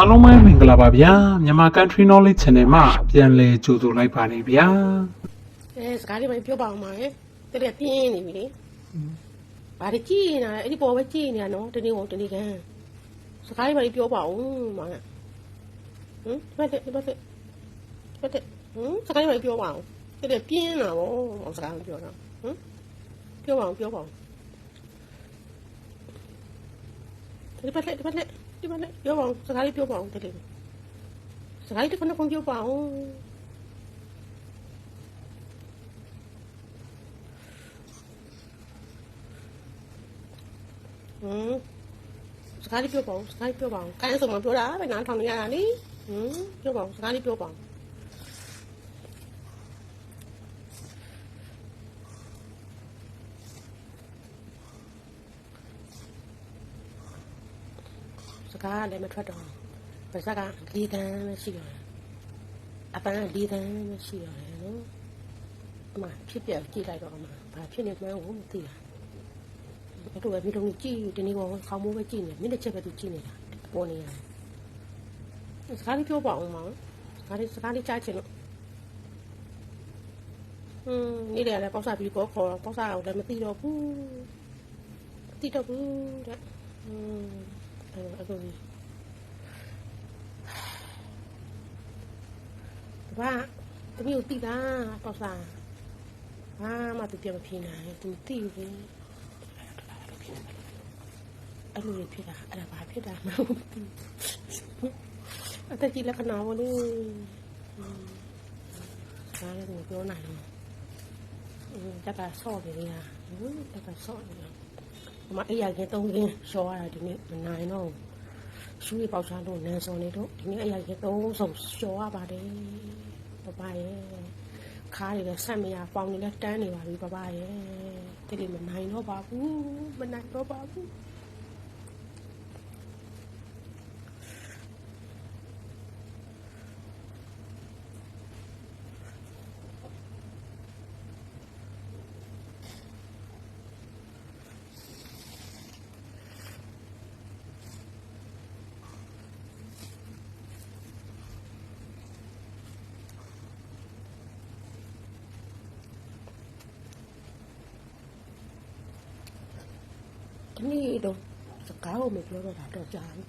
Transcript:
အားလုံးပဲမင်္ဂလာပါဗျာမြန်မာ Country Knowledge Channel မှာပြန်လည်ကြိုဆိုလိုက်ပါနေဗျာအဲစကားလေးပဲပြောပါအောင်ပါရဲ့တကယ်ပြင်းနေပြီလေဘာတွေကြည့်နေတာလဲအဲ့ဒီပေါ်ပဲကြည့်နေတာနော်တနေ့ကုန်တနေ့ကန်စကားလေးပဲပြောပါအောင်မာဟမ်ဘာတဲ့ဘာတဲ့ဘာတဲ့ဟမ်စကားလေးပဲပြောပါအောင်တကယ်ပြင်းတာဗောစကားမပြောတော့ဟမ်ပြောပါအောင်ပြောပါအောင်ဒီဘာလက်ဒီဘာလက် ဒီဘာလက်ပြောပါအောင်စကားလေးပြောပါအောင်တကယ်စကားလေးတစ်ခဏခုပြောပါအောင်ဟမ်စကားလေးပြောပါဦးစကားလေးပြောပါဦးကိုင်းဆိုမှပြောတာပဲနားထောင်နေရတာလေဟမ်ပြောပါဦးစကားလေးပြောပါဦး စကားလည်းမထွက်တော့ဘူးပါစကလေးတန်းပဲရှိတော့တယ်အပန်းလေးတန်းပဲရှိတော့တယ်နော်အမဖြစ်ပြကြည့်လိုက်တော့အမဘာဖြစ်နေမှန်းကိုမသိတာ အဲ့လိုပဲမိလုံးကြီးကြည့်ဒီနေ့ကောခေါင်းမိုးပဲကြည့်နေမင်းတစ်ချက်ပဲသူကြည့်နေတာပေါ်နေရတယ်စကားလေးပြောပါအောင်မောင်စကားလေးစကားလေးကြားချင်လို့อืมနေ့တည်းလည်းပေါက်စားပြီးတော့ခေါ်တော့ပေါက်စားအောင်လည်းမသိတော့ဘူးမသိတော့ဘူးတဲ့อืม အဲ့လိုအဲ့လိုကြီးဘာတမီးကိုတိတာပေါက်စားဘာမှသူပြန်မဖြေနိုင်သူမသိဘူးအဲ့လိုဖြစ်တာအဲ့ဒါဘာဖြစ်တာမဟုတ်ဘူးအတကြီးလက္ခဏာဘောလေဒါလည်းမပြောနိုင်ဘူးတက်ကဆော့နေရတက်ကဆော့နေ ရမအေးရခင်သုံးခင်ရှော်ရတာဒီနေ့မနိုင်တော့ရှူးရပေါချမ်းလို့နန်းစော်နေတော့ဒီနေ့အေးရခင်သုံးဆုံးရှော်ရပါတယ်ပပရဲ့ခါးတွေလည်းဆက်မရပေါင်တွေလည်းတန်းနေပါပြီပပရဲ့တကယ်မနိုင်တော့ပါဘူးမနိုင်တော့ပါဘူး ဒီနေ့တော့စကားကိုမပြောတော့တာတော့ကြာပြီ